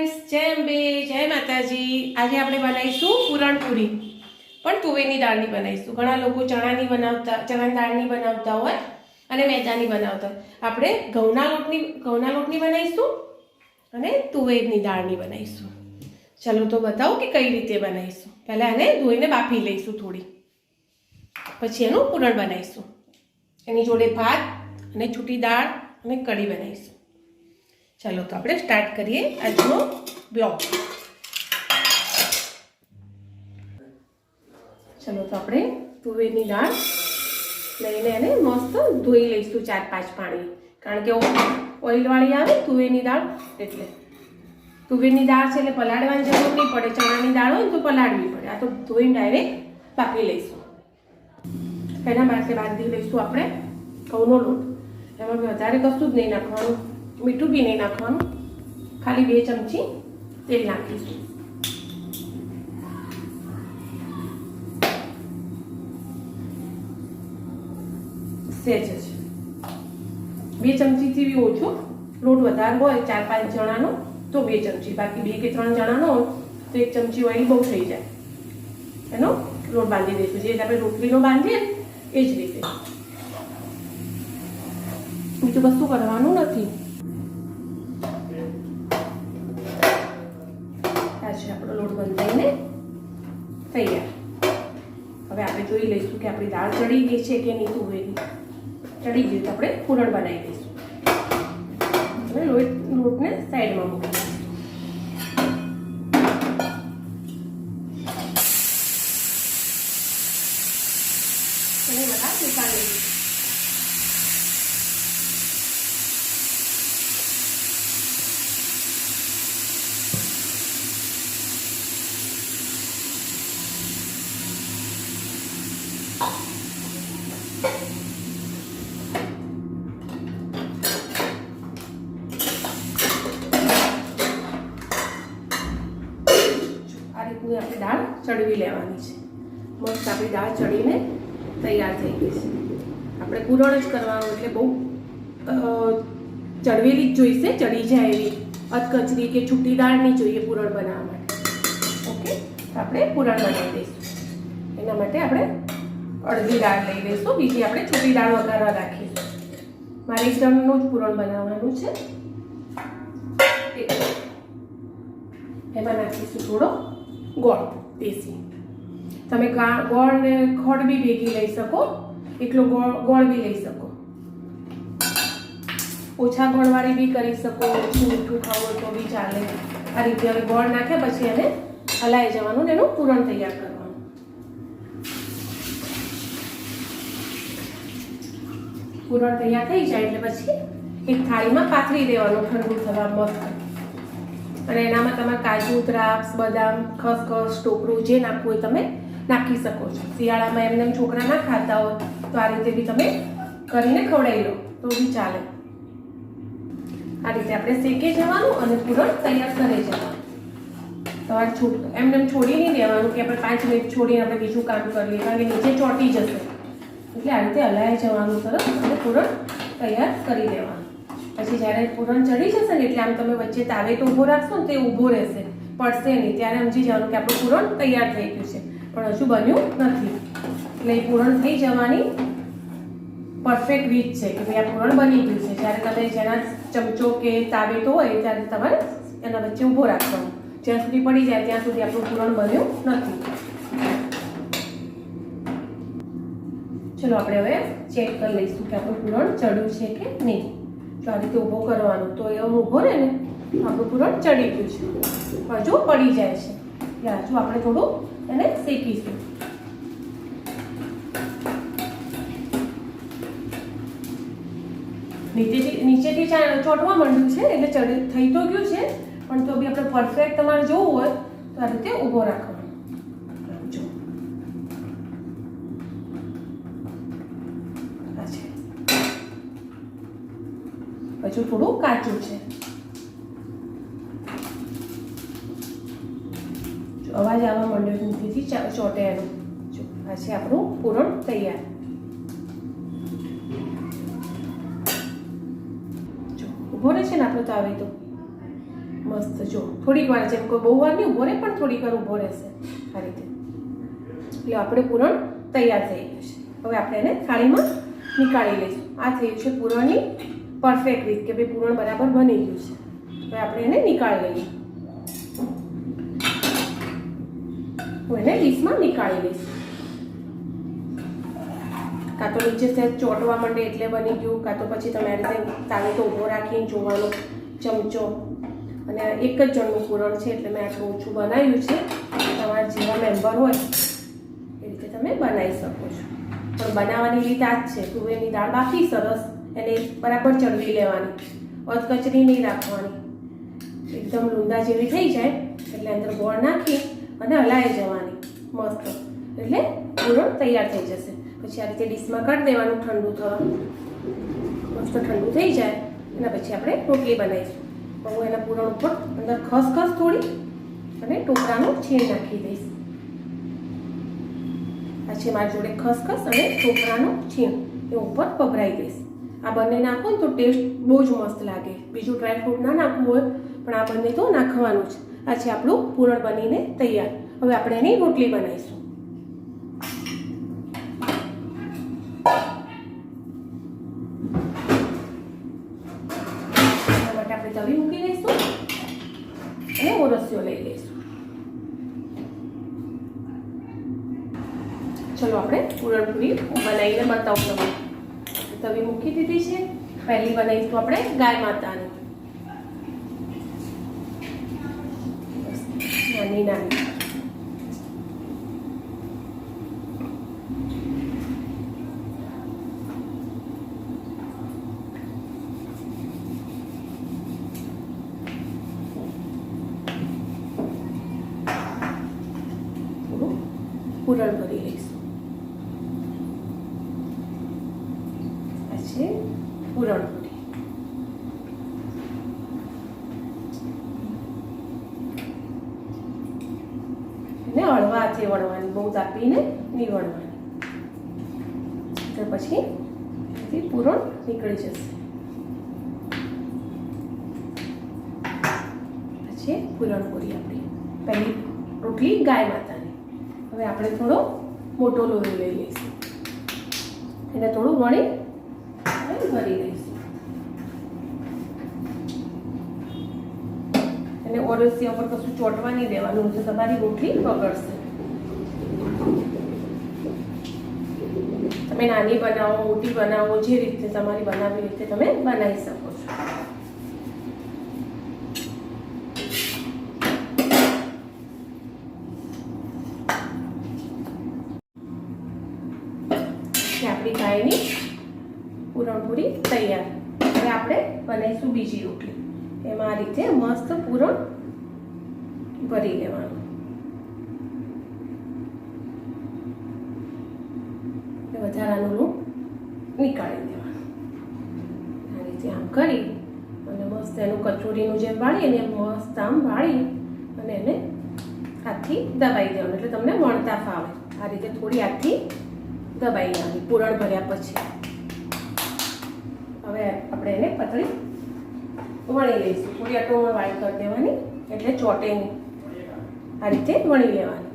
Friends જય અંબે, જય માતાજી. આજે આપણે બનાવીશું પૂરણપૂરી. પણ તુવેરની દાળની બનાવીશું. ઘણા લોકો ચણાની બનાવતા, ચણાની દાળની બનાવતા હોય અને મેદાની બનાવતા આપણે ઘઉંના લોટની ઘઉંના લોટની બનાવીશું અને તુવેરની દાળની બનાવીશું. ચલો તો બતાવો કે કઈ રીતે બનાવીશું. પહેલાં એને ધોઈને બાફી લઈશું થોડી. પછી એનું પૂરણ બનાવીશું. એની જોડે ભાત અને છૂટી દાળ અને કઢી બનાવીશું. ચાલો તો આપણે સ્ટાર્ટ કરીએ આજનો બ્લોગ ચલો તો આપણે તુવેરની દાળ લઈને એને મસ્ત ધોઈ લઈશું ચાર પાંચ પાણી. કારણ કે ઓઇલવાળી આવે તુવેરની દાળ, એટલે. તુવેરની દાળ છે એટલે પલાળવાની જરૂર નહીં પડે. ચણાની દાળ હોય તો પલાળવી પડે. આ તો ધોઈને ડાયરેક્ટ પાકી લઈશું. એના માટે બાંધી લઈશું આપણે ઘઉંનો લોટ. એમાં વધારે કશું જ નહીં નાખવાનું. મીઠું બી નહીં નાખવાનું. ખાલી બે ચમચી તેલ નાખીશું. સેજ જ. બે ચમચીથી બી ઓછો લોટ વધારે હોય, ચાર પાંચ જણાનો, તો બે ચમચી. બાકી બે કે ત્રણ જણાનો તો એક ચમચી ઓઇલ બહુ થઈ જાય. એનો લોટ બાંધી દઈશું. જે રીતે આપણે રોટલીનો બાંધીએ એ જ રીતે. બીજું કશું કરવાનું નથી આ છે આપણો લોટ બંધાઈને તૈયાર. હવે આપણે જોઈ લઈશું કે આપણી દાળ ચડી ગઈ છે કે નહીં તુવેરની ચડી ગઈ તો આપણે પૂરણ બનાવી દઈશું. હવે લોટ લોટને સાઈડમાં મૂકી દઈશું એને બધા ઉકાળી લઈશું આ આપણે દાળ ચડવી લેવાની છે. મસ્ત આપણી દાળ ચડીને તૈયાર થઈ ગઈ છે. આપણે પૂરણ જ કરવાનું એટલે બહુ ચડવેલી જ જોઈશે, ચડી જાય એવી અધકચરી કે છૂટી દાળ નહીં જોઈએ પૂરણ બનાવવા માટે. ઓકે? આપણે પૂરણ બનાવી દઈશું. એના માટે આપણે અડધી દાળ લઈ લઈશું. બીજી આપણે છૂટી દાળ વઘારવા રાખીશું. મારે ઈસબનું જ પૂરણ બનાવવાનું છે. એમાં નાખીશું થોડો ગોળ દેશી. તમે ગોળ ને ખોડ બી ભેગી લઈ શકો એટલો ગોળ ગોળ બી લઈ શકો. ઓછા ગોળવાળી બી કરી શકો, ઓછું મીઠું ખાવું તો બી ચાલે. આ રીતે હવે ગોળ નાખ્યા પછી એને હલાઈ જવાનું ને એનું પૂરણ તૈયાર કરવાનું. પૂરણ તૈયાર થઈ જાય એટલે પછી એક થાળીમાં પાથરી દેવાનું ઠંડુ થવા મસ્ત અને એનામાં તમારે કાજુ, દ્રાક્ષ, બદામ, ખસખસ ટોપરું જે નાખવું હોય તમે નાખી શકો છો. શિયાળામાં એમને એમ છોકરા ના ખાતા હોય તો આ રીતે બી તમે કરીને ખવડાવી લો. તો બી ચાલે. આ રીતે આપણે શેકી જવાનું અને પૂરણ તૈયાર કરી જવાનું. તમારે છોડ એમને એમ છોડી નહીં દેવાનું કે આપણે પાંચ મિનિટ છોડીને આપણે બીજું કામ કરીએ કારણ કે નીચે ચોંટી જશે. એટલે આ રીતે હલાઈ જવાનું સરસ અને પૂરણ તૈયાર કરી દેવાનું. પછી જ્યારે પૂરણ ચડી જશે ને એટલે આમ તમે વચ્ચે તાવે તો ઊભો રાખશો ને તે ઊભો રહેશે, પડશે નહીં. ત્યારે સમજી જવાનું કે આપણું પૂરણ તૈયાર થઈ ગયું છે. પણ હજુ બન્યું નથી. એટલે એ પૂરણ થઈ જવાની પરફેક્ટ રીત છે કે ભાઈ આ પૂરણ બની ગયું છે. જ્યારે તમે જેના ચમચો કે તાવે તો હોય ત્યારે તમારે એના વચ્ચે ઊભો રાખવાનો. જ્યાં સુધી પડી જાય ત્યાં સુધી આપણું પૂરણ બન્યું નથી. ચલો, આપણે હવે ચેક કરી લઈશું કે આપણું પૂરણ ચડ્યું છે કે નહીં. રીતે ઊભો કરવાનો. તો એ ઊભો રહે ને, આપણું પૂરણ ચડી ગયું છે હજુ પડી જાય છે. હજુ આપણે થોડું એને શેકીશું નીચેથી નીચેથી ચોંટવા માંડ્યું છે, એટલે ચડી, થઈ તો ગયું છે, પણ તો બી આપણે પરફેક્ટ તમારે જોવું હોય, તો આ રીતે ઊભો રાખવાનો જો આ છે હજુ થોડું કાચું છે. અવાજ આવવા માંડ્યો નથી ચોટે એનો. આ છે આપણું પૂરણ તૈયાર. ઊભો રહે છે ને આપણો તો આવે તો? મસ્ત, જો, થોડીક વાર જેમ કોઈ બહુ વાર નહીં ઊભો રહે, પણ થોડીક વાર ઊભો રહેશે. આ રીતે. એટલે આપણે પૂરણ તૈયાર થઈ ગયું છે. હવે આપણે એને થાળીમાં નીકાળી લઈશું. આ થઈ છે પૂરણની પરફેક્ટ રીત કે ભાઈ પૂરણ બરાબર બની ગયું છે. હવે આપણે એને નીકાળી લઈએ. હું એને ડીશમાં નીકાળી લઈશ. કાં તો નીચે સહેજ ચોંટવા માંડે એટલે બની ગયું, કાં તો પછી તમે આ રીતે તો ઊભો રાખીને જોવાનો ચમચો. અને એક જ જણનું પૂરણ છે, એટલે મેં આટલું ઓછું બનાવ્યું છે. તમારા જેવા મેમ્બર હોય, એ રીતે તમે બનાવી શકો છો. પણ બનાવવાની રીત આ જ છે, તુવેરની દાળ બાકી સરસ. એને બરાબર ચડવી લેવાની અધકચરી નહીં રાખવાની. એકદમ લૂંદા જેવી થઈ જાય, એટલે અંદર ગોળ નાખી અને હલાઈ જવાની. મસ્ત. એટલે પૂરણ તૈયાર થઈ જશે. પછી આ રીતે ડીશમાં કાઢી દેવાનું ઠંડુ થવા. મસ્ત ઠંડુ થઈ જાય. એના પછી આપણે રોટલી બનાવીશું. હું એના પૂરણ ઉપર અંદર ખસખસ થોડી અને ટોપરાનું છીણ નાખી દઈશ. આ છે મારી જોડે ખસખસ અને ટોપરાનું છીણ. એ ઉપર પભરાઈ દઈશ. આ બંને નાખો ને તો ટેસ્ટ બહુ જ મસ્ત લાગે. બીજું ડ્રાયફ્રૂટ ના નાખવું હોય, પણ આ બંને તો નાખવાનું જ. આ છે આપણું પૂરણ બનીને તૈયાર. હવે આપણે એની રોટલી બનાવીશું. આપણે તવી મૂકી દઈશું અને ઓરસીઓ લઈ લઈશું. ચલો આપણે પૂરણપૂરી બનાવીને બતાવું તમને. તવી મૂકી દીધી છે. પહેલી બનાવીશું આપણે ગાય માતાની. નાની નાની થોડું પૂરણ ભરી લઈશું આ છે પૂરણપૂરી ને હળવા હાથે વણવાની બહુ તાપીને નહીં તો પછી પૂરણ નીકળી જશે. પછી પૂરણપૂરી આપણી પહેલી રોટલી ગાય માતાની. હવે આપણે થોડો મોટો લોહી લઈ લઈશું. એને થોડું વણી અને ભરી દઈશું? અને ઓરસિયા પર કશું ચોંટવા નહીં દેવાનું છે તમારી રોટલી બગડશે. તમે નાની બનાવો, મોટી બનાવો, જે રીતે તમારી બનાવી રીતે તમે બનાવી શકો છો. આપણી ગાયની પૂરણપૂરી તૈયાર. હવે આપણે બનાવીશું બીજી રોટલી. એમાં આ રીતે મસ્ત પૂરણ ભરી લેવાનું. વધારાનું લોટ નીકાળી દેવાનું. આ રીતે આમ કરી અને મસ્ત એનું કચોરીનું જેમ વાળી એને મસ્ત આમ વાળી અને એને હાથથી દબાઈ દેવાનું. એટલે તમને વણતા ફાવે. આ રીતે થોડી હાથથી દબાઈ લેવાની, પૂરણ ભર્યા પછી. હવે આપણે એને પતળી વણી લઈશું. થોડી અટોમાં વાળી કરી દેવાની, એટલે ચોટે આ રીતે વણી લેવાની.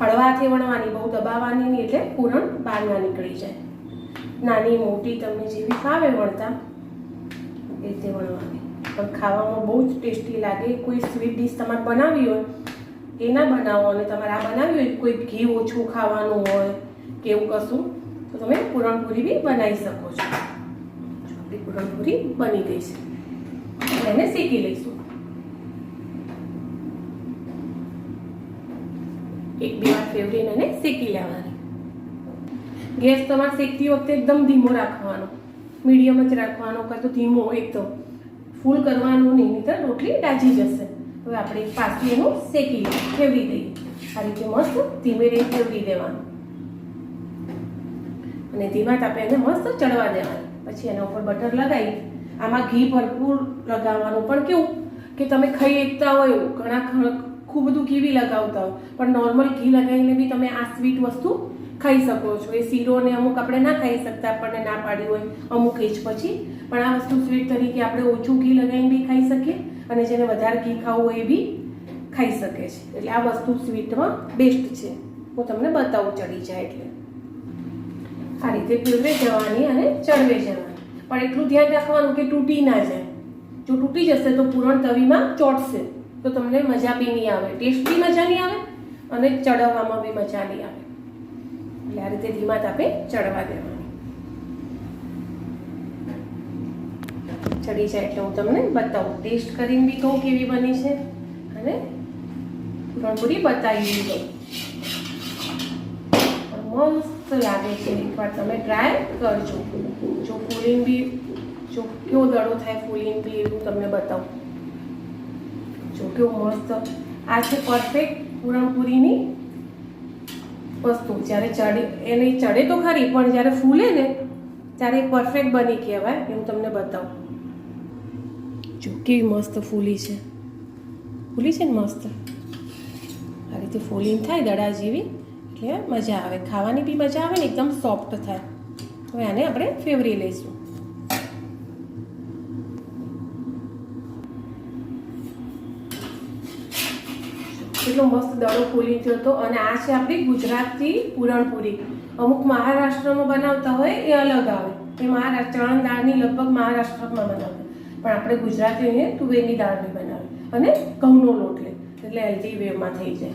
હળવાથી વણવાની, બહુ દબાવવાની નહીં, એટલે પૂરણ બહાર નીકળી જાય. નાની મોટી તમને જેવી ફાવે વણતા, એ રીતે વણવાની. પણ ખાવામાં બહુ જ ટેસ્ટી લાગે, કોઈ સ્વીટ ડીશ તમારે બનાવવી હોય, એ ના બનાવો અને તમારે આ બનાવી હોય, કોઈ ઘી ઓછું ખાવાનું હોય, કે એવું કશું તો તમે પૂરણપૂરી બી બનાવી શકો છો. આપણી પૂરણપૂરી બની ગઈ છે. એને શેકી લઈશું. એક બે વાર ફેવરીને એને શેકી લેવાની. ગેસ તમારે શેકતી વખતે એકદમ ધીમો રાખવાનો. મીડિયમ જ રાખવાનો કાં તો ધીમો એકદમ. ફૂલ કરવાનું નહીં, નહીંતર રોટલી દાજી જશે. હવે આપણે પાછું એનું શેકી લઈએ. ફેવરી દઈએ. આ રીતે મસ્ત ધીમે રીતે ફેવરી દેવાનું. અને ધીમા તાપે એને મસ્ત ચડવા દેવાની. પછી એના ઉપર બટર લગાવી. આમાં ઘી ભરપૂર લગાવવાનું. પણ કેવું કે તમે ખાઈ એકતા હોય ઘણા ખૂબ બધું ઘી બી લગાવતા હોય. પણ નોર્મલ ઘી લગાવીને બી તમે આ સ્વીટ વસ્તુ ખાઈ શકો છો. એ શીરો ને અમુક આપણે ના ખાઈ શકતા, આપણને ના પાડી હોય અમુક એજ પછી. પણ આ વસ્તુ સ્વીટ તરીકે આપણે ઓછું ઘી લગાવીને બી ખાઈ શકીએ અને જેને વધારે ઘી ખાવું હોય એ બી ખાઈ શકે છે. એટલે આ વસ્તુ સ્વીટમાં બેસ્ટ છે. હું તમને બતાવું ચડી જાય એટલે. આ રીતે પીવરે જવાની અને ચડવે જવાની. પણ એટલું ધ્યાન રાખવાનું કે તૂટી ના જાય. જો તૂટી જશે તો પૂરણ તવીમાં ચોટશે. તો તમને મજા બી નહીં આવે. ટેસ્ટ બી મજા નહીં આવે અને ચડવવામાં બી મજા નહીં આવે. એટલે આ રીતે ધીમા તાપે ચડવા દેવાની. ચડી જાય એટલે હું તમને બતાવું. ટેસ્ટ કરીને બી કહું કેવી બની છે અને પૂરણપૂરી બતાવી દઉં મસ્ત લાગે છે એકવાર તમે ટ્રાય કરજો. જો ફૂલિંગ બી, જો કેવો દડો થાય ફૂલિંગ બી એવું તમને બતાવું. જો કેવું મસ્ત. આ છે પરફેક્ટ પૂરણપૂરીની વસ્તુ. જ્યારે ચડે એને ચડે તો ખરી, પણ જ્યારે ફૂલે ને, ત્યારે પરફેક્ટ બની કહેવાય એવું તમને બતાવું. જો કેવી મસ્ત ફૂલી છે. ફૂલી છે ને મસ્ત? આ રીતે ફૂલિંગ થાય દડા જેવી. એટલે મજા આવે. ખાવાની બી મજા આવે ને, એકદમ સોફ્ટ થાય. હવે આને આપણે ફેવરી લઈશું. કેટલો મસ્ત દડો ફૂલી થયો હતો. અને આ છે આપણી ગુજરાતી પૂરણપૂરી અમુક મહારાષ્ટ્રમાં બનાવતા હોય, એ અલગ આવે. એ મહારાષ્ટ્ર, ચણ દાળની લગભગ મહારાષ્ટ્રમાં બનાવે. પણ આપણે ગુજરાતીને તુવેરની દાળની બનાવે. અને ઘઉંનો લોટ લે. એટલે હેલ્ધી વેમાં થઈ જાય.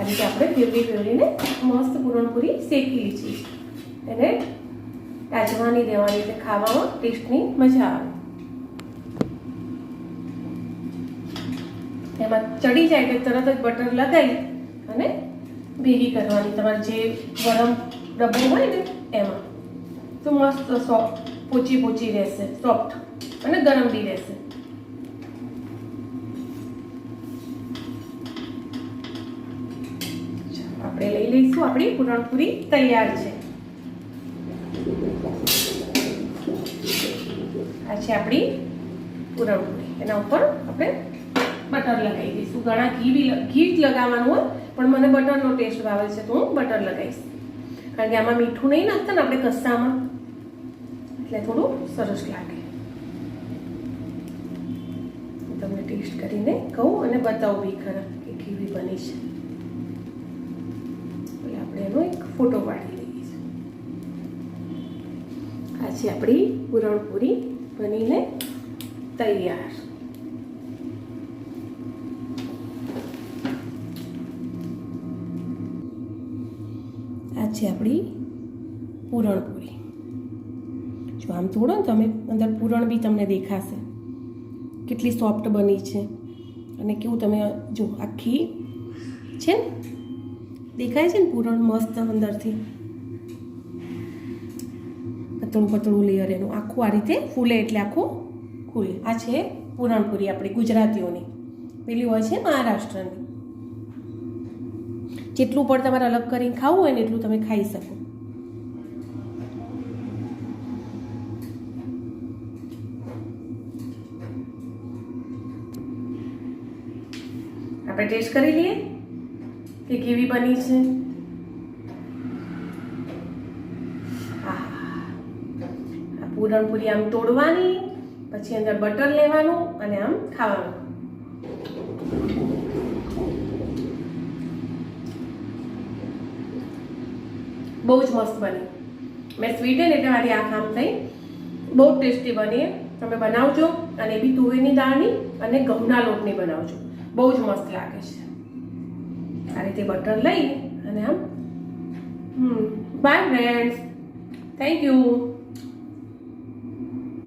આ રીતે આપણે પ્યુરી પ્યુરીને મસ્ત પૂરણપૂરી શેકી લીધી એને કાચવાની દેવાની એટલે ખાવામાં ટેસ્ટની મજા આવે. એમાં ચડી જાય એટલે તરત જ બટર લગાવી અને ભેગી કરવાની. તમારે જે ગરમ ડબ્બો હોય ને એમાં. તો મસ્ત સોફ્ટ પોચી પોચી રહેશે. સોફ્ટ અને ગરમ બી રહેશે ચાલો, આપણે લઈ આપણી પૂરણપૂરી તૈયાર છે. આ છે આપણી પૂરણપૂરી. એના ઉપર આપણે બટર લગાવી દઈશું. ઘણા ઘી ઘી જ લગાવવાનું હોય, પણ મને બટરનો ટેસ્ટ ભાવે છે તો હું બટર લગાવીશ. કારણ કે આમાં મીઠું નહીં નાખતા ને, આપણે કસ્સામાં એટલે થોડું સરસ લાગે. તમને ટેસ્ટ કરીને કહું અને બતાવું બી ખરા કે કેવી બની છે એટલે આપણે એનો એક ફોટો પાડી છીએ. આ આપણી પૂરણપૂરી બનીને તૈયાર. આ આપણી પૂરણપૂરી. જો આમ તોડો ને તમે અંદર પૂરણ બી તમને દેખાશે. કેટલી સોફ્ટ બની છે. અને કેવું તમે જો આખી છે ને દેખાય છે ને પૂરણ મસ્ત અંદરથી? પતળું પતળું લેયર એનું. આખું આ રીતે ફૂલે એટલે આખું ખુલે. આ છે પૂરણપુરી આપણી ગુજરાતીઓની. પેલી હોય છે મહારાષ્ટ્રની. જેટલું પણ તમારે અલગ કરીને ખાવું હોય ને એટલું તમે ખાઈ શકો. આપણે ટેસ્ટ કરી લઈએ? કે કેવી બની છે? પૂરણપૂરી આમ તોડવાની, પછી અંદર બટર લેવાનું અને આમ ખાવાનું. બહુ જ મસ્ત બની. મેં સ્વીટ એટલે મારી આ કામ થઈ બહુ ટેસ્ટી બની તમે બનાવજો અને એ બી તુવેરની દાળની અને ઘઉંના લોટની બનાવજો. બહુ જ મસ્ત લાગે છે. આ રીતે બટર લઈ અને આમ બાય ફ્રેન્ડ્સ થેન્ક યુ